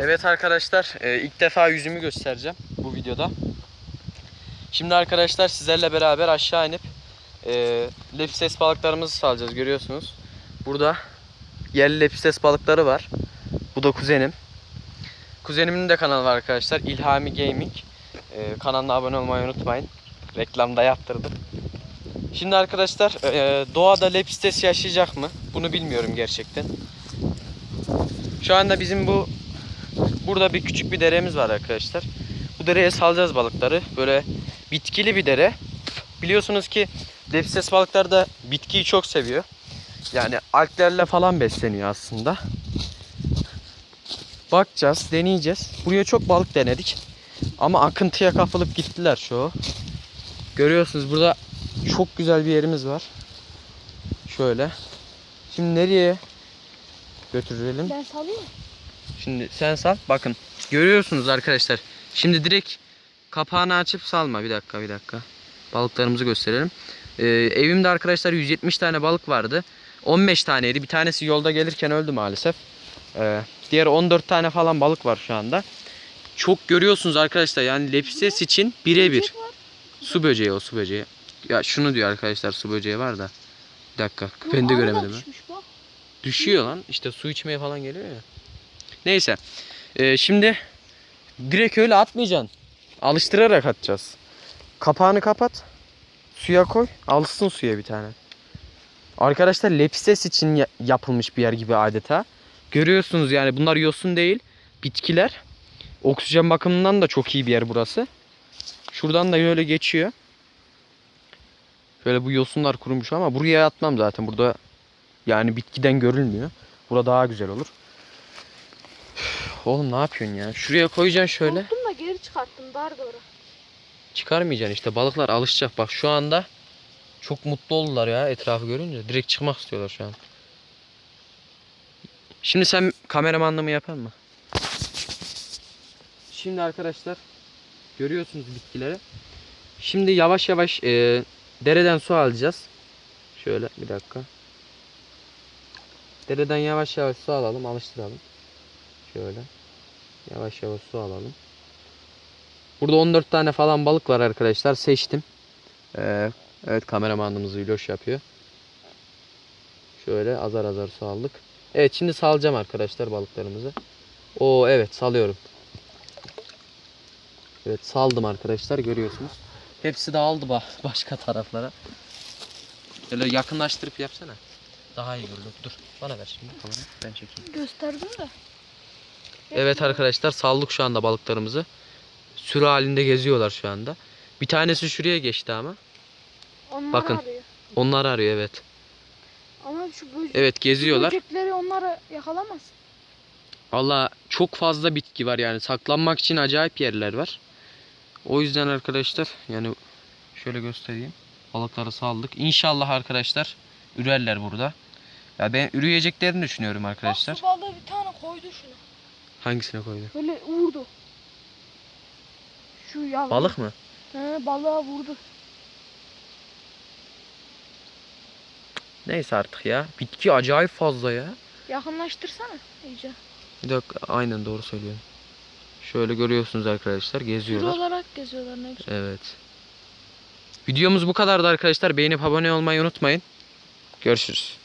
Evet arkadaşlar e, ilk defa yüzümü göstereceğim bu videoda. Şimdi arkadaşlar sizlerle beraber aşağı inip e, lepstes balıklarımızı salacağız görüyorsunuz. Burada yerli lepstes balıkları var. Bu da kuzenim. Kuzenimin de kanalı var arkadaşlar. İlhami Gaming. E, kanalına abone olmayı unutmayın. Reklamda yaptırdım. Şimdi arkadaşlar e, doğada lepstes yaşayacak mı? Bunu bilmiyorum gerçekten. Şu anda bizim bu Burada bir küçük bir deremiz var arkadaşlar. Bu dereye salacağız balıkları. Böyle bitkili bir dere. Biliyorsunuz ki lepstes balıklar da bitkiyi çok seviyor. Yani alglerle falan besleniyor aslında. Bakacağız, deneyeceğiz. Buraya çok balık denedik. Ama akıntıya kapılıp gittiler çoğu. Görüyorsunuz burada çok güzel bir yerimiz var. Şöyle. Şimdi nereye götürelim? Ben salayım? Şimdi sen sal. Bakın. Görüyorsunuz arkadaşlar. Şimdi direkt kapağını açıp salma. Bir dakika bir dakika. Balıklarımızı gösterelim. Ee, evimde arkadaşlar 170 tane balık vardı. 15 taneydi. Bir tanesi yolda gelirken öldü maalesef. Ee, diğer 14 tane falan balık var şu anda. Çok görüyorsunuz arkadaşlar. Yani lepses için birebir. Su böceği o su böceği. Ya şunu diyor arkadaşlar su böceği var da. Bir dakika. Ben de göremedim. Düşüyor lan. İşte su içmeye falan geliyor ya. Neyse. Ee, şimdi direkt öyle atmayacaksın. Alıştırarak atacağız. Kapağını kapat. Suya koy. Alsın suya bir tane. Arkadaşlar lepstes için ya- yapılmış bir yer gibi adeta. Görüyorsunuz yani bunlar yosun değil. Bitkiler. Oksijen bakımından da çok iyi bir yer burası. Şuradan da böyle geçiyor. Şöyle bu yosunlar kurumuş ama buraya atmam zaten. Burada yani bitkiden görülmüyor. Burada daha güzel olur. Oğlum ne yapıyorsun ya? Şuraya koyacaksın şöyle. Korktum da geri çıkarttım dar doğru. Çıkarmayacaksın işte. Balıklar alışacak. Bak şu anda çok mutlu oldular ya etrafı görünce. Direkt çıkmak istiyorlar şu an. Şimdi sen kameramanlığımı yapar mı? Şimdi arkadaşlar görüyorsunuz bitkileri. Şimdi yavaş yavaş e, dereden su alacağız. Şöyle bir dakika. Dereden yavaş yavaş su alalım, alıştıralım. Şöyle. Yavaş yavaş su alalım. Burada 14 tane falan balık var arkadaşlar. Seçtim. Ee, evet kameramanımız Viloş yapıyor. Şöyle azar azar su aldık. Evet şimdi salacağım arkadaşlar balıklarımızı. Oo evet salıyorum. Evet saldım arkadaşlar görüyorsunuz. Hepsi dağıldı ba- başka taraflara. Böyle yakınlaştırıp yapsana. Daha iyi görülür. Dur bana ver şimdi kamerayı ben çekeyim. Gösterdim de. Evet arkadaşlar saldık şu anda balıklarımızı. Sürü halinde geziyorlar şu anda. Bir tanesi şuraya geçti ama. Onlar Bakın. arıyor. Onlar arıyor evet. Ama şu böcek, Evet geziyorlar. böcekleri onları yakalamaz. Valla çok fazla bitki var yani saklanmak için acayip yerler var. O yüzden arkadaşlar yani şöyle göstereyim. Balıkları saldık. İnşallah arkadaşlar ürerler burada. Ya ben üreyeceklerini düşünüyorum arkadaşlar. Bak su balığı bir tane koydu şunu. Hangisine koydu? Böyle vurdu. Şu yavru. Balık mı? He, balığa vurdu. Neyse artık ya. Bitki acayip fazla ya. Yakınlaştırsana iyice. Bir dakika aynen doğru söylüyorum. Şöyle görüyorsunuz arkadaşlar Sürü geziyorlar. olarak geziyorlar ne güzel. Evet. Videomuz bu kadardı arkadaşlar. Beğenip abone olmayı unutmayın. Görüşürüz.